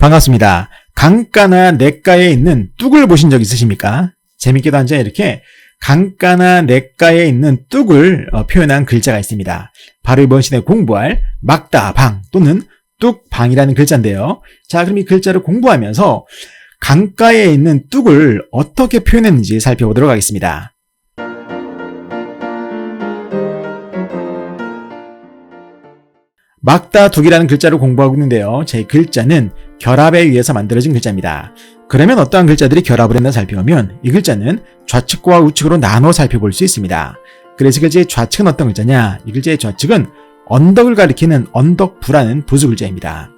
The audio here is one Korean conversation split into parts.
반갑습니다. 강가나 냇가에 있는 뚝을 보신 적 있으십니까? 재밌게도 한자 이렇게 강가나 냇가에 있는 뚝을 어, 표현한 글자가 있습니다. 바로 이번 시간에 공부할 막다방 또는 뚝방이라는 글자인데요. 자, 그럼 이 글자를 공부하면서 강가에 있는 뚝을 어떻게 표현했는지 살펴보도록 하겠습니다. 막다둑이라는 글자를 공부하고 있는데요. 제 글자는 결합에 의해서 만들어진 글자입니다. 그러면 어떠한 글자들이 결합을 했나 살펴보면 이 글자는 좌측과 우측으로 나눠 살펴볼 수 있습니다. 그래서 글자의 좌측은 어떤 글자냐? 이 글자의 좌측은 언덕을 가리키는 언덕부라는 부수 글자입니다.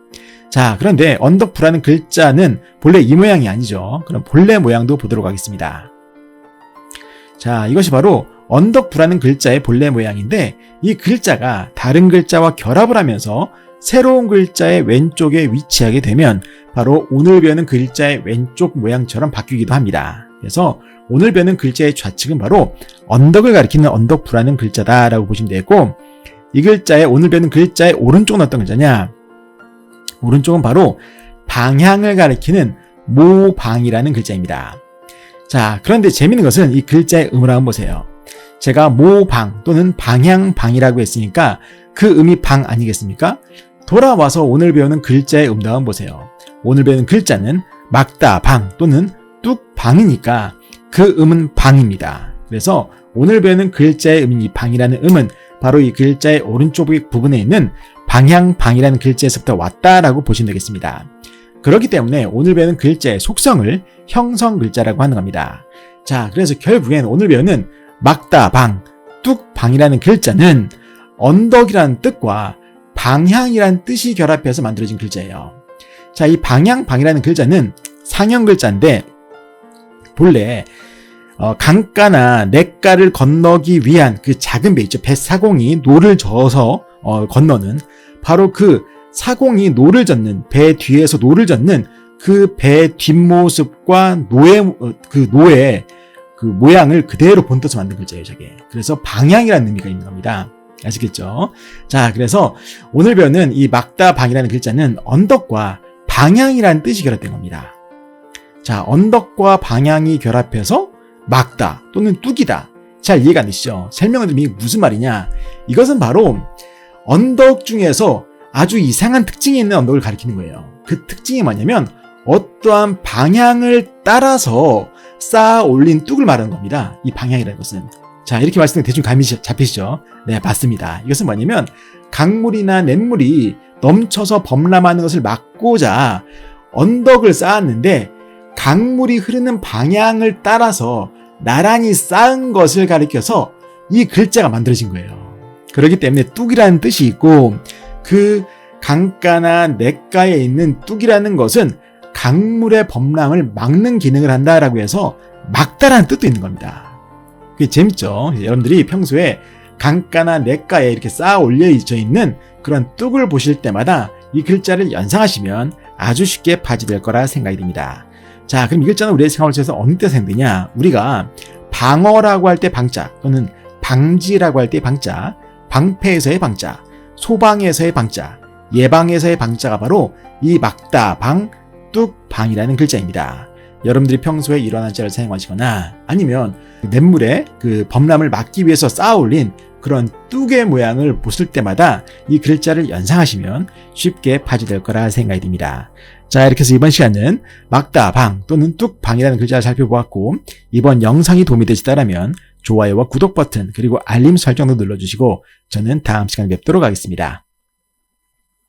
자, 그런데 언덕부라는 글자는 본래 이 모양이 아니죠. 그럼 본래 모양도 보도록 하겠습니다. 자, 이것이 바로 언덕부라는 글자의 본래 모양인데 이 글자가 다른 글자와 결합을 하면서 새로운 글자의 왼쪽에 위치하게 되면 바로 오늘 배우는 글자의 왼쪽 모양처럼 바뀌기도 합니다. 그래서 오늘 배우는 글자의 좌측은 바로 언덕을 가리키는 언덕부라는 글자다라고 보시면 되고 이 글자의 오늘 배우는 글자의 오른쪽은 어떤 글자냐? 오른쪽은 바로 방향을 가리키는 모방이라는 글자입니다. 자, 그런데 재밌는 것은 이 글자의 음을 한번 보세요. 제가 모방 또는 방향방이라고 했으니까 그 음이 방 아니겠습니까? 돌아와서 오늘 배우는 글자의 음다음 보세요. 오늘 배우는 글자는 막다 방 또는 뚝 방이니까 그 음은 방입니다. 그래서 오늘 배우는 글자의 음인 이 방이라는 음은 바로 이 글자의 오른쪽 부분에 있는 방향방이라는 글자에서부터 왔다라고 보시면 되겠습니다. 그렇기 때문에 오늘 배우는 글자의 속성을 형성 글자라고 하는 겁니다. 자, 그래서 결국엔 오늘 배우는 막다 방, 뚝방이라는 글자는 언덕이라는 뜻과 방향이라는 뜻이 결합해서 만들어진 글자예요. 자, 이 방향 방이라는 글자는 상형 글자인데 본래 어, 강가나 냇가를 건너기 위한 그 작은 배 있죠. 뱃사공이 노를 저어서 어, 건너는 바로 그 사공이 노를 젓는 배 뒤에서 노를 젓는 그 배 뒷모습과 노의 어, 그 노의 그 모양을 그대로 본떠서 만든 글자예요, 저게. 그래서 방향이라는 의미가 있는 겁니다. 아시겠죠? 자, 그래서 오늘 배우는 이 막다방이라는 글자는 언덕과 방향이라는 뜻이 결합된 겁니다. 자, 언덕과 방향이 결합해서 막다 또는 뚝이다. 잘 이해가 안 되시죠? 설명을 드리면 이게 무슨 말이냐? 이것은 바로 언덕 중에서 아주 이상한 특징이 있는 언덕을 가리키는 거예요. 그 특징이 뭐냐면 어떠한 방향을 따라서 쌓아 올린 뚝을 말하는 겁니다. 이 방향이라는 것은. 자, 이렇게 말씀드리면 대충 감이 잡히시죠? 네, 맞습니다. 이것은 뭐냐면 강물이나 냇물이 넘쳐서 범람하는 것을 막고자 언덕을 쌓았는데 강물이 흐르는 방향을 따라서 나란히 쌓은 것을 가리켜서 이 글자가 만들어진 거예요. 그렇기 때문에 뚝이라는 뜻이 있고 그 강가나 냇가에 있는 뚝이라는 것은 강물의 범람을 막는 기능을 한다라고 해서 막다라는 뜻도 있는 겁니다. 그게 재밌죠? 여러분들이 평소에 강가나 냇가에 이렇게 쌓아 올려져 있는 그런 뚝을 보실 때마다 이 글자를 연상하시면 아주 쉽게 파지될 거라 생각이 듭니다. 자, 그럼 이 글자는 우리의 생활 속에서 어느 때 사용되냐? 우리가 방어라고 할 때 방자 또는 방지라고 할 때 방자, 방패에서의 방자, 소방에서의 방자, 예방에서의 방자가 바로 이 막다, 방, 뚝방이라는 글자입니다. 여러분들이 평소에 이런 한자를 사용하시거나 아니면 냇물에 그 범람을 막기 위해서 쌓아 올린 그런 뚝의 모양을 보실 때마다 이 글자를 연상하시면 쉽게 파지될 거라 생각이 듭니다. 자, 이렇게 해서 이번 시간은 막다 방 또는 뚝 방이라는 글자를 살펴보았고 이번 영상이 도움이 되시다면 좋아요와 구독 버튼 그리고 알림 설정도 눌러주시고 저는 다음 시간에 뵙도록 하겠습니다.